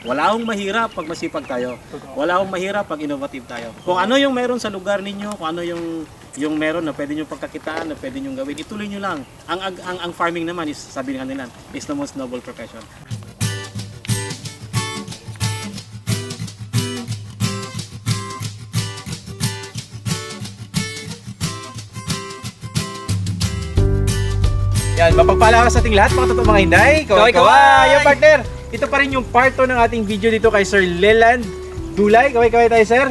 Wala akong mahirap pag masipag tayo. Wala akong mahirap pag innovative tayo. Kung ano yung meron sa lugar ninyo, kung ano yung yung meron na pwede nyo pagkakitaan, na pwede nyo gawin, ituloy nyo lang. Ang, ang, ang, ang farming naman is, sabi nga nila, is the most noble profession. Yan, mapagpala ka sa ating lahat mga totoo mga hinday. Kaway kaway! Yan partner! Ito pa rin yung part 2 ng ating video dito kay Sir Leland Dulay. Kaway kaway tayo sir.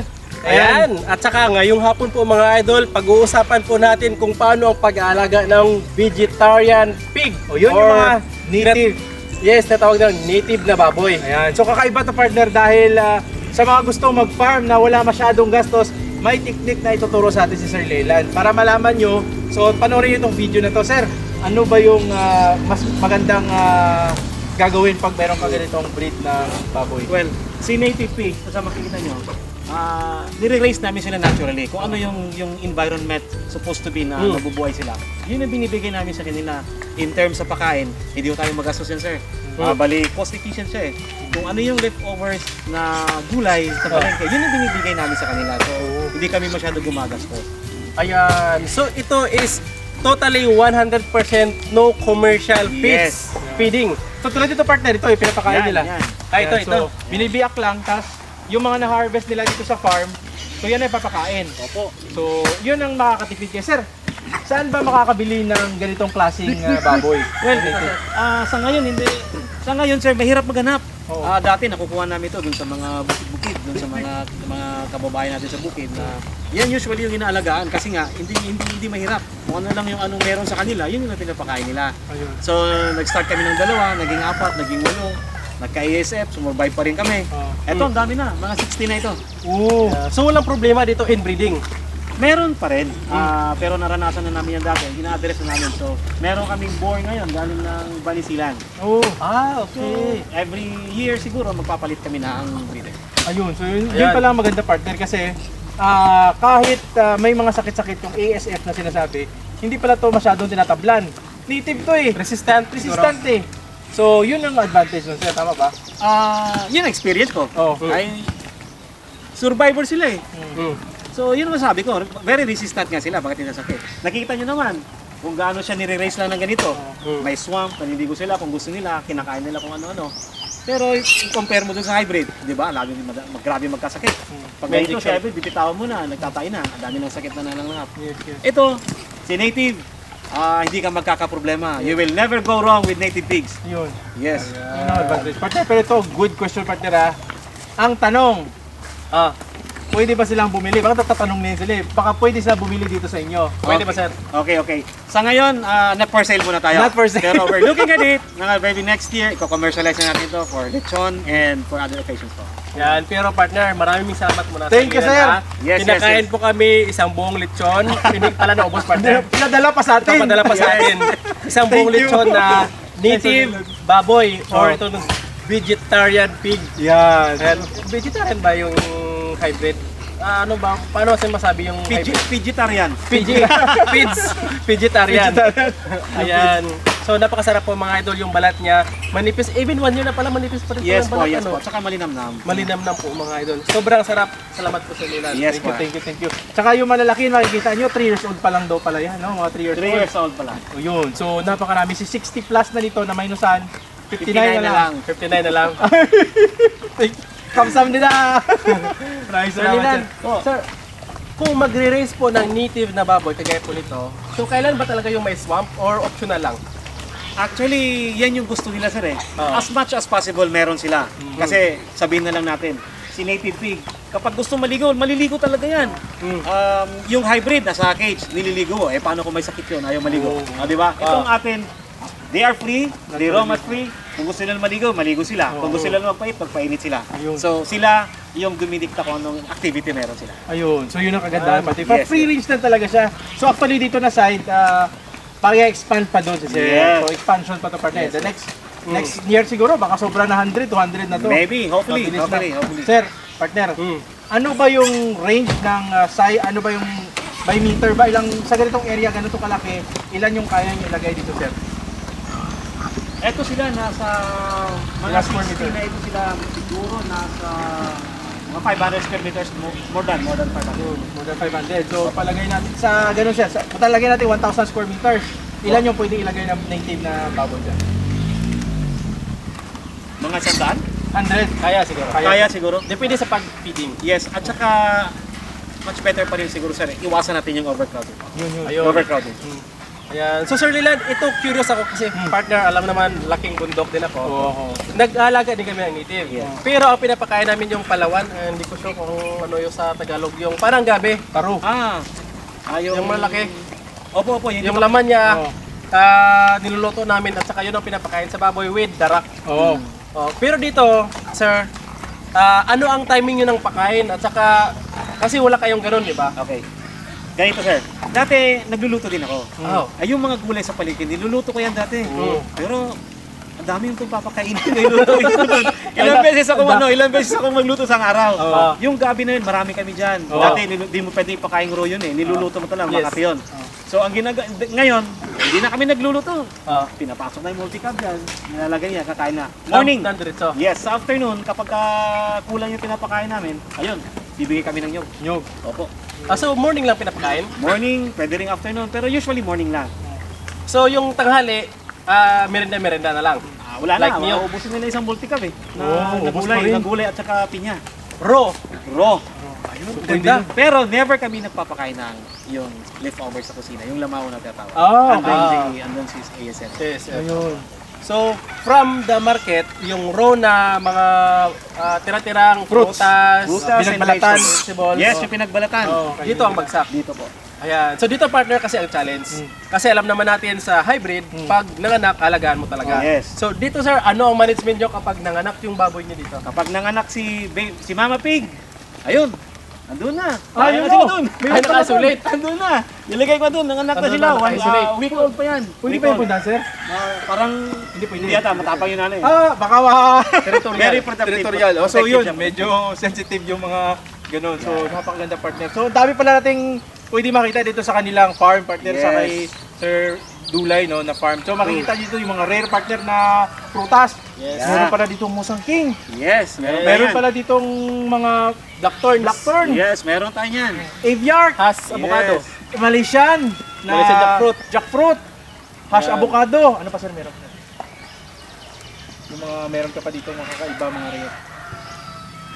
Ayan, at saka ngayong hapon po mga idol, pag-uusapan po natin kung paano ang pag-aalaga ng vegetarian pig. O yun yung mga native. Yes, natawag ng native na baboy. Ayan. So kakaiba to partner dahil ah, sa mga gustong mag-farm na wala masyadong gastos, may technique na ituturo sa atin si Sir Leland. Para malaman nyo, so panoorin nyo itong video na to. Sir, ano ba yung ah, mas magandang ah, gagawin pag meron ka ganitong breed ng baboy? Well, si native pig, kung sa makikita nyo, ah nire-raise namin sila naturally. Kung ano yung yung environment supposed to be na Hmm. mabubuhay sila. Yun ang binibigay namin sa kanila in terms sa pagkain. Hindi ko tayo magastos yan, sir. Ah, bali, cost efficient siya eh. Kung ano yung leftovers na gulay sa palengke, yun ang binibigay namin sa kanila. So, hindi kami masyado gumagastos. Ayan, so ito is totally 100% no commercial feeds Yes. feeding. So tulad dito partner, ito yung pinapakain Yan, nila. yan. Ah, ito, ito. So, binibiyak lang, tas yung mga na-harvest nila dito sa farm, so yan ay papakain. Opo. So, yun ang makakatipid kayo. Sir, saan ba makakabili ng ganitong klaseng uh, baboy? Well, ah sa ngayon hindi sa ngayon sir mahirap maghanap. Oo. Ah dati nakukuha namin ito dun sa mga bukid, dun sa mga mga kababayan natin sa bukid na yan usually yung inaalagaan kasi nga hindi hindi hindi mahirap. Kung ano lang yung anong meron sa kanila, yun yung pinapakain nila. Ayun. So nag-start kami ng dalawa, naging apat, naging walo, nagka-ASF, sumurvive pa rin kami. Oh. Eto, ang dami na, mga 60 na ito. Oo. So walang problema dito in breeding. Meron pa rin, ah, pero naranasan na namin yan dati, ina-address na namin. So, meron kaming boar ngayon galing ng Banisilan. Oo. Ah, So, every year siguro magpapalit kami na ang breeder. Ayun. So, yun, Ayan. yun pala ang maganda partner kasi ah, kahit ah, may mga sakit-sakit yung ASF na sinasabi, hindi pala to masyadong tinatablan. Native to eh. Resistant, Resistant eh. So, yun ang advantage nun sir. Tama ba? Ah, yun ang experience ko. Oo. Ay, survivor sila eh. Mm. So, yun ang sabi ko. Very resistant nga sila. Bakit hindi nasakit? Nakikita nyo naman kung gaano siya nire-raise lang ng ganito. Mm. May swamp, naniligo sila kung gusto nila, kinakain nila kung ano-ano. Pero i-compare mo dun sa hybrid, di ba? Lagi mag- mag- grabe magkasakit. Pag ganito sa hybrid, bibitawan mo na, nagtatay na, ang dami ng sakit na yes. Ito, si native, ah, hindi ka magkakaproblema. You will never go wrong with native pigs. Yun. Yes. Yun ang advantage. Partner, pero ito, good question partner ha. Ang tanong, Ah, pwede ba silang bumili? Baka tatanong din sila eh. Baka pwede sila bumili dito sa inyo. pwede ba sir? Okay, okay. Sa ngayon, ah, not for sale muna tayo. Not for sale. Pero we're looking at it. Mga maybe next year, i-commercialize na natin ito for lechon and for other occasions po. Yan, pero partner, maraming salamat muna Thank you, sir. Yes, yes, Kinakain yes. po kami isang buong lechon. Pinig pala na ubos partner. Pinadala pa sa atin. Papadala pa sa atin. Isang buong you. lechon na native baboy or Oh. ito vegetarian pig. Yan. Ayan, vegetarian ba yung hybrid? Ah, ano ba? Paano kasi masabi yung Pidge- hybrid? Vegetarian. PG. Pids. Vegetarian. Ayan. So napakasarap po mga idol yung balat niya. Manipis. Even one year na pala manipis pa rin po Yes yung po, balat. yes ano? po. Tsaka malinamnam. Malinamnam po mga idol. Sobrang sarap. Salamat po sa Lilan. Yes Thank po. you, thank you, thank you. Tsaka yung malalaki, makikita nyo, 3 years old pa lang daw pala yan, no? Mga 3 years 3 old. years old pala. So, yun. So, napakarami. Si 60 plus na nito na minusan, 59, 59 na lang. 59 na lang. Kamsam nila. Maraming Sir salamat, Lilan, sir. Oh. sir, kung magre-raise po ng native na baboy, kagaya po nito, so kailan ba talaga yung may swamp or optional lang? Actually, yan yung gusto nila sir eh. Oo. As much as possible meron sila. Kasi sabihin na lang natin, si native pig, kapag gusto maligo, maliligo talaga yan. Um, yung hybrid, nasa cage, nililigo. Eh, paano kung may sakit yun, ayaw maligo. Oo. Ah, di ba? Itong atin, they are free, they roam at free. Kung gusto nila maligo, maligo sila. Kung gusto nila magpait, magpainit sila. Ayun. So, sila yung dumidikta kung anong activity meron sila. Ayun. So, yun ang kagandahan Ah, pati. yes, free range na talaga siya. So, actually, dito na side, uh, pag-expand pa doon si sir. Yes. So, expansion pa to partner. Yes, The next next year siguro, baka sobra na 100, 200 na to. Maybe, hopefully, na. hopefully, hopefully. Sir, partner, Hmm. ano ba yung range ng uh, size, ano ba yung by meter ba? Ilang, sa ganitong area, ganito kalaki, ilan yung kaya nyo ilagay dito, sir? Eto sila nasa mga Ilang square 60 meter? na ito sila siguro nasa mga 500 square meters mo- more than more than 500. More than 500. So palagay natin sa ganun siya. Sa, patalagay natin 1,000 square meters. Ilan yung pwede ilagay na native na baboy dyan? Mga sandaan? 100. Kaya siguro. Kaya siguro. Depende sa pag-feeding. Yes, at saka much better pa rin siguro sir. Iwasan natin yung overcrowding. Yun yun. Ayun. Overcrowding. Ayan. So Sir Leland, ito curious ako kasi partner, alam naman, laking bundok din ako. Oo. Nag-aalaga din kami ng native. Yes. Pero ang pinapakain namin yung palawan, eh, hindi ko sure kung ano yung sa Tagalog, yung parang gabi. Taro. Ah, ah Yung malaki. Opo, opo. Yun Yung laman niya, Oo. ah, niluluto namin at saka yun ang pinapakain sa baboy with darak. Oo. Oh, pero dito, sir, ah, ano ang timing yun ng pakain? At saka, kasi wala kayong ganun, di ba? Okay. Ganito sir. Dati nagluluto din ako. Oh. Ay yung mga gulay sa paligid, niluluto ko yan dati. Mm. Pero ang dami yung papakainin na iluto. ilang beses ako ano, ilang beses ako magluto sa araw. Oo. Yung gabi na yun, marami kami diyan. Oo. Dati nilu- di mo pwede ipakain raw yun eh. Niluluto mo talaga, Yes. makati yun. So ang ginaga ngayon, hindi na kami nagluluto. Ah. Pinapasok na yung multi-cab dyan. Nilalagay niya, kakain na. Morning. Yes, sa afternoon, kapag ah, kulang yung pinapakain namin, ayun, bibigay kami ng nyog. Nyog. Opo. Ah, so morning lang pinapakain? Morning, pwede ring afternoon, pero usually morning lang. So yung tanghali, ah, merenda-merenda na lang. Ah, wala Like na, nyo? mauubusin nila isang multi-cab eh. Na, Oo, na ubos gulay, pa rin. na gulay at saka pinya. Raw. Raw. Ganda. Pero never kami nagpapakain ng yung leftovers sa kusina, yung lamaw na tatawag. Ah, andun, ah. si, andun si. Yes, yes. Ayun. So, from the market, yung raw na mga ah, tira-tirang Fruits. prutas, Prutas and pinagbalatan, vegetables. Yes, yung pinagbalatan. Oh, okay. Dito ang bagsak. Dito po. Ayan. So dito partner kasi ang challenge. Mm. Kasi alam naman natin sa hybrid, pag nanganak, alagaan mo talaga. Oh, yes. So dito sir, ano ang management nyo kapag nanganak yung baboy nyo dito? Kapag nanganak si babe, si Mama Pig, ayun, andun na. Ah, yun o. dun. May nakasulit. Andun na. Nilagay ko dun, nanganak na Andun sila. na, One, ah, week old pa yan. Pwede Week ba yung old. pundan, sir? Ah, parang Hindi pwede. hindi yata, matapang yun ano eh. Ah, baka ma... Territorial. Very protective. territorial. Oh, so Protective yun, siya. medyo sensitive yung mga ganun. So, napakaganda partner. So, dami pala nating pwede makita dito sa kanilang farm partner sa kay Sir Dulay no na farm. So makikita dito yung mga rare partner na prutas. Yes. Meron pala ditong Musang King. Yes, meron, Meron tayo pala ditong mga Blackthorns. blackthorn, yan. Yes, meron tayo yan. aviar, Has avocado. Malaysian, na Malaysian jackfruit. jackfruit, hash Yan. avocado. Ano pa sir meron? Yung mga meron ka pa dito mga kakaiba mga rare.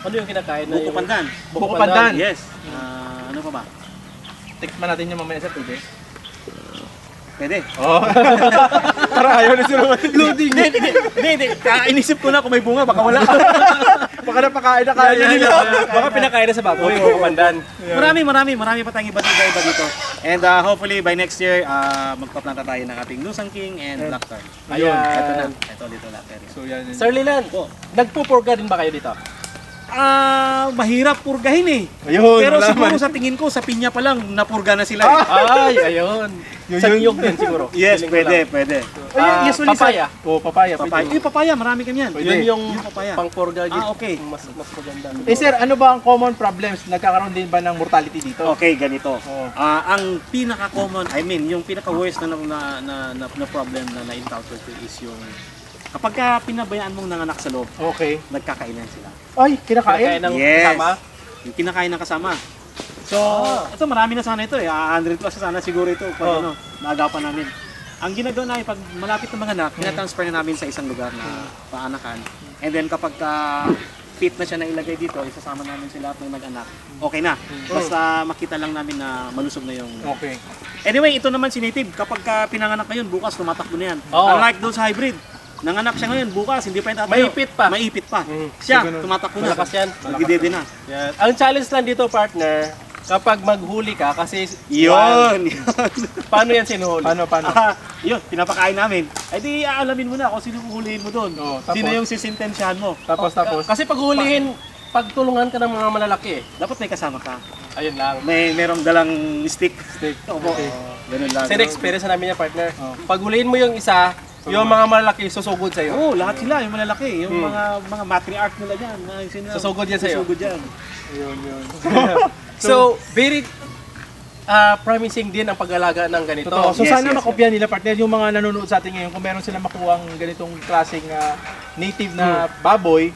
Ano yung kinakain na Buko yung... pandan. Buko Buko pandan. Yes. Ah, ano pa ba? Tikman natin yung mamaya sir, pwede. Pwede. Oh. Para ayaw na sir. Loading. Hindi, hindi, hindi, hindi. Ah, inisip ko na kung may bunga, baka wala. Baka napakain na kaya nila. Baka pinakain na sa baboy, buko pandan. marami, marami, marami pa tayong iba't iba, dito. And uh, hopefully by next year, uh, magpaplanta tayo ng ating Lusang King and Blackthorn. Ayun. Ito na. Ito dito lahat. So yan. Sir Lilan, Po. nagpupurga din ba kayo dito? Ah, mahirap purgahin eh. Ayun, Pero siguro man. sa tingin ko, sa pinya pa lang, napurga na sila eh. Ay, ayun. Yun, Sa yun. niyog din siguro. Yes, Feeling ko pwede, lang. pwede. Ah, usually sa- papaya. Oh, papaya. Papaya. pwede. Eh, papaya, marami kami yan. Pwede. Yun yung, Yung papaya. pang-purga. Ah, okay. Mas, mas maganda. Eh sir, ano ba ang common problems? Nagkakaroon din ba ng mortality dito? Okay, ganito. Oo. Ah, ang pinaka-common, I mean, yung pinaka-worst na, na, na, na, na problem na na-encounter ko is yung kapag ka pinabayaan mong nanganak sa loob, Okay. nagkakainan sila. Ay, Kinakain kinakain? ng Yes. kasama. Yung kinakain ng kasama. So, Ah. ito marami na sana ito eh. Ah, 100 plus na sana siguro ito pag Oh. ano, naagapan namin. Ang ginagawa namin, pag malapit na mga anak, tinatransfer na namin sa isang lugar na paanakan. And then kapag ka fit na siya na ilagay dito, isasama namin sila at may mag-anak. Okay na. Basta makita lang namin na malusog na yung... Okay. Anyway, ito naman si Native. Kapag ka pinanganak ngayon, bukas tumatakbo na yan. Oo. Unlike those hybrid. Nanganak siya ngayon, bukas, hindi pa yung tatayo. Maipit pa. Maipit pa. Mm. Siya, So, tumatakbo na. Malakas yan. Magdidede na. Yan. Ang challenge lang dito, partner, kapag maghuli ka, kasi Yun! paano yan sinuhuli? Paano, paano? Ah, yun, pinapakain namin. Ay di aalamin mo na kung sino huhulihin mo doon. Oo, tapos? Sino yung sisintensyahan mo. Tapos, tapos. Kasi pag hulihin, pagtulungan ka ng mga malalaki eh. Dapat may kasama ka. Ayun lang. May merong dalang stick. Steak. Opo. Okay. Ganun lang. Kasi experience na namin yan, partner. Oh. Pag hulihin mo yung isa, yung mga malalaki susugod sa'yo. Oo, lahat sila, yung malalaki, yung Hmm. mga mga matriarch nila diyan, na sino Susugod yan sa'yo. Susugod yan. Yun, yun. So, very ah, promising din ang pag-alaga ng ganito. Totoo. So Yes, sana yes, makopya nila partner yung mga nanonood sa atin ngayon kung meron silang makuhang ganitong klaseng ah, native na baboy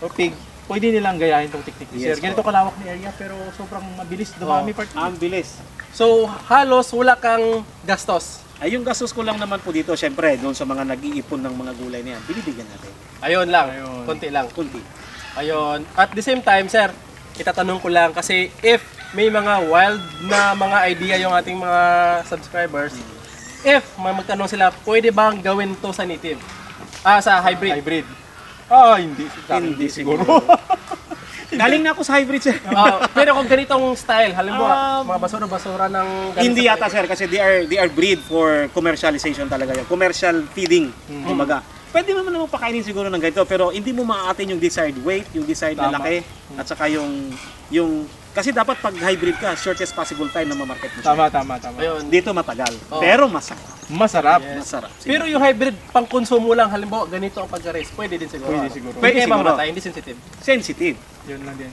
o pig, pwede nilang gayahin tong technique ni Yes sir. Ganito kalawak na area pero sobrang mabilis dumami Oh. partner. Ang bilis. So, halos wala kang gastos. Ay, yung gastos ko lang naman po dito, syempre, doon sa mga nag-iipon ng mga gulay na yan, binibigyan natin. Ayun lang, Ayun. konti lang. Kunti. Ayun. At the same time, sir, itatanong ko lang kasi if may mga wild na mga idea yung ating mga subscribers, if may magtanong sila, pwede bang gawin to sa native? Ah, sa hybrid. Hybrid. Ah, hindi. Hindi siguro. Galing na ako sa hybrid, sir. Ah, pero kung ganitong style, halimbawa, Um, mga basura-basura ng ganito Hindi sa yata, sir, kasi they are, they are breed for commercialization talaga yun. Commercial feeding, kumbaga. Pwede mo naman pakainin siguro ng ganito, pero hindi mo maaatin yung desired weight, yung desired na Tama. laki, at saka yung, yung, kasi dapat pag hybrid ka, shortest possible time na mamarket mo siya. Tama, tama, tama. Ayun. Dito matagal, Oo. pero masarap. Masarap. Yes. Masarap. Pero yung hybrid, pang konsumo lang, halimbawa, ganito ang pagka-raise, pwede din siguro. Pwede siguro. Pwede Pwede siguro. mamatay, hindi sensitive. sensitive. Yun lang din.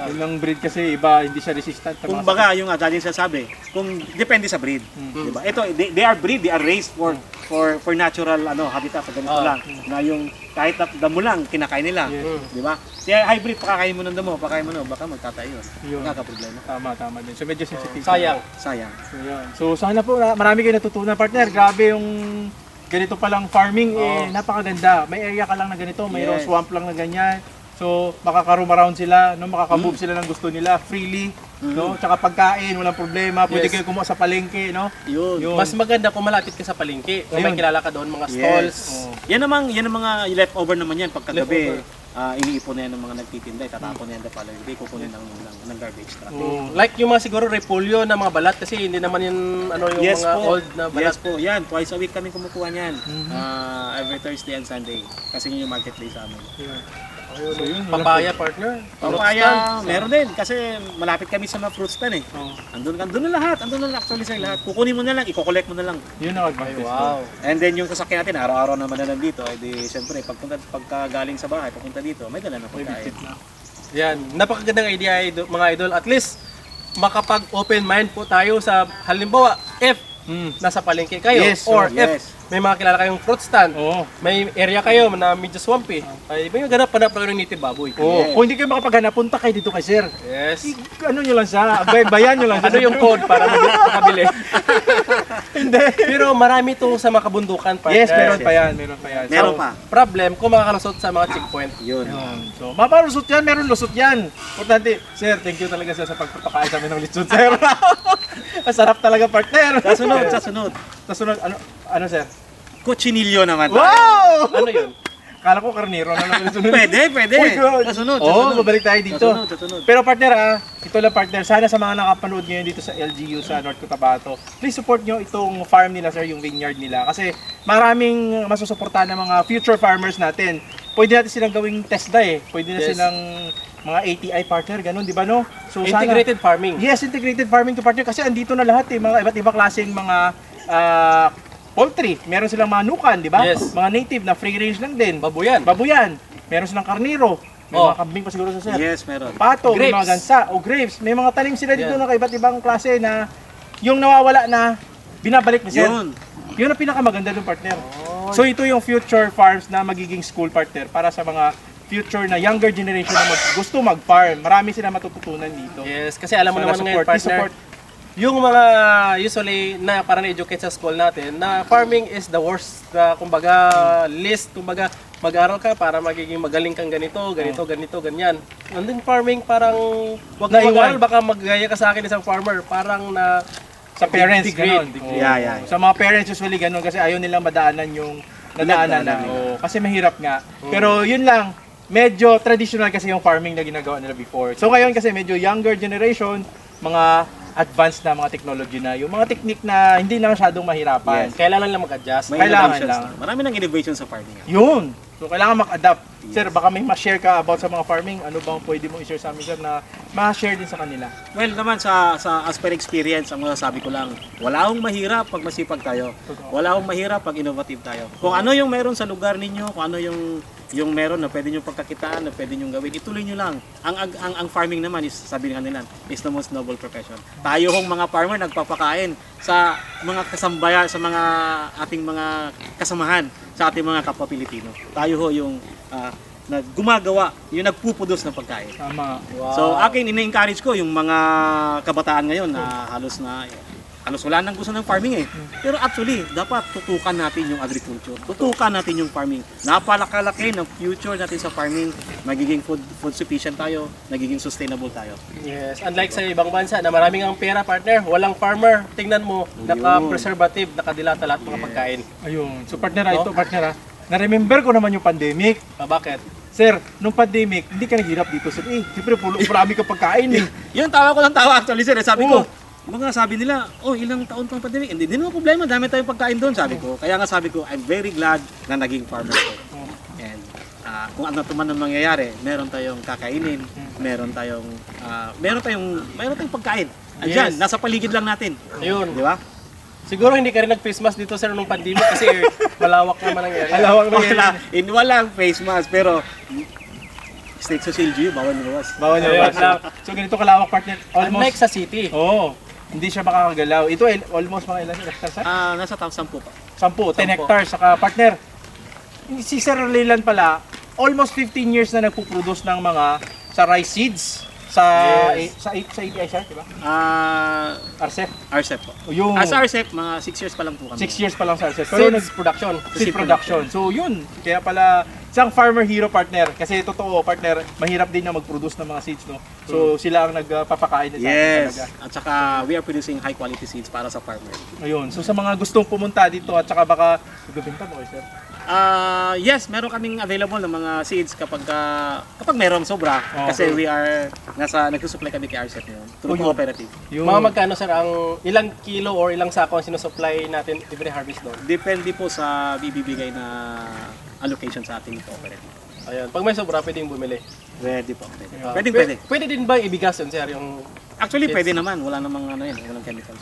Yun lang breed kasi iba, hindi siya resistant. Kung baga, yung uh, sa sabi, kung depende sa breed. Mm. Diba? Ito, they, they are breed, they are raised for for for natural ano habitat sa ganito Ah. lang. Na yung kahit na damo lang, kinakain nila. Yes. Mm. Di ba? Si hybrid, pakakain mo ng damo, pakakain mo no, baka magtatayo. Yun. Magkakaproblema. Tama, tama din. So medyo sensitive. Sayang. Sayang. So, yun. So sana po na- marami kayo natutunan partner. Grabe yung ganito palang farming eh napakaganda. May area ka lang na ganito, mayroong Yes. swamp lang na ganyan. So makaka-roam around sila, no makaka-move sila ng gusto nila freely, no? Tsaka pagkain, walang problema. Pwede Yes. kayo kumuha sa palengke, no? Yun. Yun. Mas maganda kung malapit ka sa palengke. Kung may Ayun. kilala ka doon, mga Yes. stalls. Oh. Yan namang, yan ang mga leftover naman yan pagkagabi. Ah iniipon na yan ng mga nagtitinda, itatapon na yan the following day, kukunin ng, ng, ng garbage truck. Oh. Like yung mga siguro repolyo na mga balat kasi hindi naman yun ano yung Yes mga po. old na balat. Yes po. Yan, twice a week kami kumukuha niyan. Mm-hmm. Ah, every Thursday and Sunday. Kasi yun yung marketplace sa amin. So yun, Papaya partner. Papaya, meron din. Kasi malapit kami sa mga fruit stand eh. Oh. Andun, andun na lahat. Andun na actually sa lahat. Kukunin mo na lang, i-collect mo na lang. Yun ang advantage. Wow. And then yung sasakyan natin, araw-araw naman na nandito. Eh di, syempre, pagpunta, pagka galing sa bahay, papunta dito, may dala na pagkain. Yan, napakagandang idea mga idol. At least makapag-open mind po tayo sa halimbawa if Mm. nasa palengke kayo Yes, or oh, if yes. May mga kilala kayong fruit stand, Oo. may area kayo na medyo swampy, ay may ganap panap na kayo ng native baboy. Oh, Yes. kung hindi kayo makapaghanap, punta kayo dito kay sir. Yes. I- ano nyo lang siya, bay- bayan nyo lang siya. Ano yung code para mag- makabili? Hindi. Pero marami itong sa mga kabundukan partner. Yes, meron pa yan, meron pa yan. Meron So, pa. Problem kung makakalusot sa mga checkpoint. Yun. Yun. So, mapalusot yan, meron lusot yan. Importante, sir, thank you talaga sir sa pagpapakain sa amin ng lechon, sir. Ang sarap talaga, partner. Sa sunod, sa sunod. Sa sunod, ano, ano, sir? Cochinillo naman. Wow! Ano yun? Kala ko karniro na lang lechon. Pwede, pwede. Uy, good. Sa sunod, sa Oo, sunod. babalik tayo dito. Sa sunod, sa sunod. Pero partner ah, ito lang partner, sana sa mga nakapanood ngayon dito sa LGU sa North Cotabato, please support nyo itong farm nila sir, yung vineyard nila. Kasi maraming masusuportahan ng mga future farmers natin. Pwede natin silang gawing TESDA eh. Pwede na Yes. silang mga ATI partner, ganun, di ba no? So Integrated farming. Yes, integrated farming to partner kasi andito na lahat eh, mga iba't ibang klaseng mga ah, poultry. Meron silang manukan, di ba? Yes. Mga native na free range lang din. Babuyan. Babuyan. Meron silang karniro. May Oh. mga kambing pa siguro sa sir. Yes, meron. Pato, may Grapes. mga gansa o grapes. May mga tanim sila dito Yan. na iba't ibang klase na yung nawawala na binabalik ni sir. Yun. Yun ang pinakamaganda ng partner. So ito yung future farms na magiging school partner para sa mga future na younger generation na mag, gusto mag-farm. Marami sila matututunan dito. Yes, kasi alam mo Sana naman ngayon support, please partner, support. Yung mga usually na para na-educate sa school natin na farming is the worst na kumbaga list kumbaga mag-aral ka para magiging magaling kang ganito, ganito, ganito, ganyan. And then farming parang wag Naiwan. mag-aral baka maggaya ka sa akin isang farmer, parang na Sa parents, Degrade. ganun. degrade. Yeah, yeah, yeah. Sa mga parents usually ganun kasi ayaw nilang madaanan yung nadaanan na. Oo, kasi mahirap nga. Pero yun lang, medyo traditional kasi yung farming na ginagawa nila before. So ngayon kasi medyo younger generation, mga advanced na mga technology na, yung mga technique na hindi na masyadong mahirapan. Yes. kailangan lang mag-adjust. May Kailangan innovations lang. na. Marami ng innovation sa farming. Yun. So kailangan mag-adapt. Sir, baka may ma-share ka about sa mga farming. Ano bang pwede mo i-share sa amin sir na ma-share din sa kanila? Well naman sa sa as per experience ang masasabi ko lang, wala akong mahirap pag masipag tayo. Wala akong mahirap pag innovative tayo. Kung ano yung meron sa lugar ninyo, kung ano yung yung meron na pwede nyo pagkakitaan, na pwede nyo gawin, ituloy nyo lang. Ang, ang, ang, ang farming naman is, sabi nga nila, is the most noble profession. Tayo hong mga farmer nagpapakain sa mga kasambayan, sa mga ating mga kasamahan, sa ating mga kapwa Pilipino. Tayo ho yung ah, na gumagawa, yung nagpupudos ng pagkain. Tama. So akin ina-encourage ko yung mga kabataan ngayon na halos na halos wala nang gusto ng farming eh. Pero actually, dapat tutukan natin yung agriculture. Tutukan natin yung farming. Napalakalaki ng future natin sa farming. Magiging food, food sufficient tayo, nagiging sustainable tayo. Yes, unlike sa ibang bansa na maraming ang pera partner, walang farmer. Tingnan mo, naka-preservative, nakadilata lahat mga pagkain. Ayun. So partner, ah, ito partner ha. Na-remember ko naman yung pandemic. Ah, bakit? Sir, nung pandemic, hindi ka naghirap dito sir. Eh, siyempre, marami ka pagkain eh. Yun, tawa ko ng tawa actually sir. Eh, Sabi ko, Oo. Mga sabi nila, oh ilang taon pang pandemic. Hindi, hindi naman problema, dami tayong pagkain doon, sabi ko. Kaya nga sabi ko, I'm very glad na naging farmer ko. And ah, kung ano man ang mangyayari, meron tayong kakainin, meron tayong ah, meron tayong meron tayong pagkain. Andiyan, Yes. nasa paligid lang natin. Ayun. Di ba? Siguro hindi ka rin nag-face mask dito sir nung pandemic kasi malawak naman ang area. Alawak na yan. Wala, in walang face mask, pero state social G, bawal lumabas. Bawal na- So ganito kalawak partner. Unlike Almost. sa city. Oo. Hindi siya makakagalaw. Ito ay almost mga ilan hectares sir? Ah, nasa top 10 po. 10, 10 Sampu. hectares. Saka partner, si Sir Leland pala, almost 15 years na nagpo-produce ng mga sa rice seeds sa Yes. sa sa ATI siya, di ba? Ah, RCEP. RCEP po. Yung As RCEP, mga 6 years pa lang po kami. 6 years pa lang sa RCEP. Pero nag Seeds production. seed production. So yun, kaya pala isang farmer hero partner kasi totoo partner, mahirap din na mag-produce ng mga seeds no. So sila ang nagpapakain sa atin Yes. talaga. At saka we are producing high quality seeds para sa farmer. Ayun. So sa mga gustong pumunta dito at saka baka magbebenta mo sir. Ah, yes, meron kaming available ng mga seeds kapag ah, kapag merong sobra Oh, kasi okay. we are nasa nagsusupply kami kay RCEP ngayon through Oh, cooperative. Yung Mga magkano sir ang ilang kilo or ilang sako ang sinusupply natin every harvest doon? Depende po sa bibibigay na allocation sa ating cooperative. Ayun. Pag may sobra, pwedeng bumili. Pwede po. Pwede. Yeah. Pwede, Pwede, pwede. pwede din ba ibigas yun sir? Yung Actually, Yes. pwede naman. Wala namang ano yun. Walang chemicals.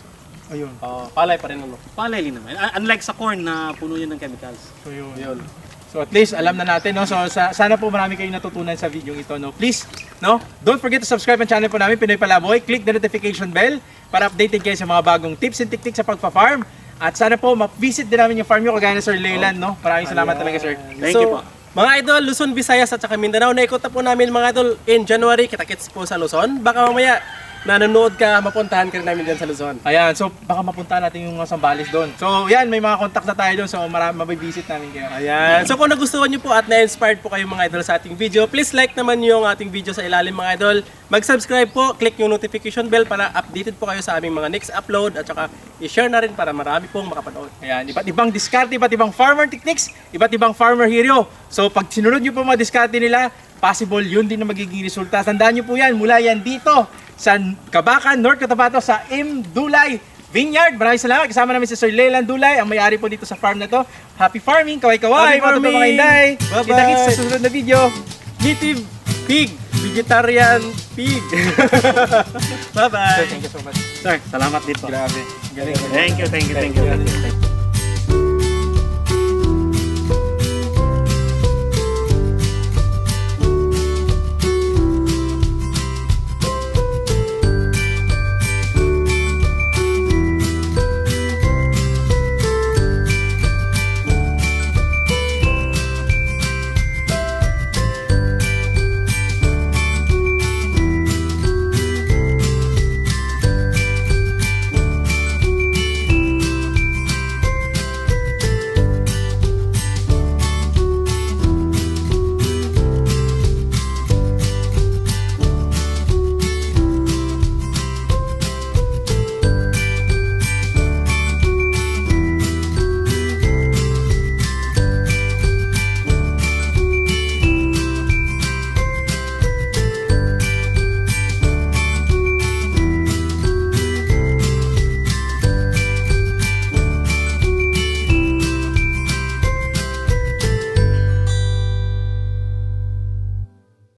Ayun. uh, palay pa rin ano. Palay din naman. Unlike sa corn na puno yun ng chemicals. So yun. Yun. So at least alam na natin no. So sa, sana po marami kayong natutunan sa video ito no. Please, no? Don't forget to subscribe ang channel po namin Pinoy Palaboy. Click the notification bell para updated kayo sa mga bagong tips and techniques sa pagfa-farm. At sana po ma-visit din namin yung farm nyo kagaya ni Sir Leyland, no? Maraming salamat Ayan. talaga, sir. Thank so, you po. Mga idol, Luzon, Visayas at saka Mindanao, naikot na po namin mga idol in January. Kita-kits po sa Luzon. Baka mamaya nanonood ka, mapuntahan ka rin namin dyan sa Luzon. Ayan, so baka mapunta natin yung mga Sambales doon. So yan, may mga contact na tayo doon. So marami mabibisit namin kayo. Ayan. So kung nagustuhan nyo po at na-inspired po kayo mga idol sa ating video, please like naman yung ating video sa ilalim mga idol. Mag-subscribe po, click yung notification bell para updated po kayo sa aming mga next upload at saka i-share na rin para marami pong makapanood. Ayan, iba't ibang diskarte, iba't ibang farmer techniques, iba't ibang farmer hero. So pag sinunod nyo po mga diskarte nila, possible yun din na magiging resulta. Tandaan nyo po yan, mula yan dito sa Kabakan, North Cotabato sa M. Dulay Vineyard. Maraming salamat. Kasama namin si Sir Leland Dulay, ang may-ari po dito sa farm na to. Happy farming, kaway-kaway, Happy mga totoong mga farming! inday. Bye-bye! Kita-kits sa susunod na video. Native pig, vegetarian pig. Sir, Bye-bye. thank you so much. Sir, salamat dito. Grabe. Galing. Thank you, thank you, thank you. Thank you.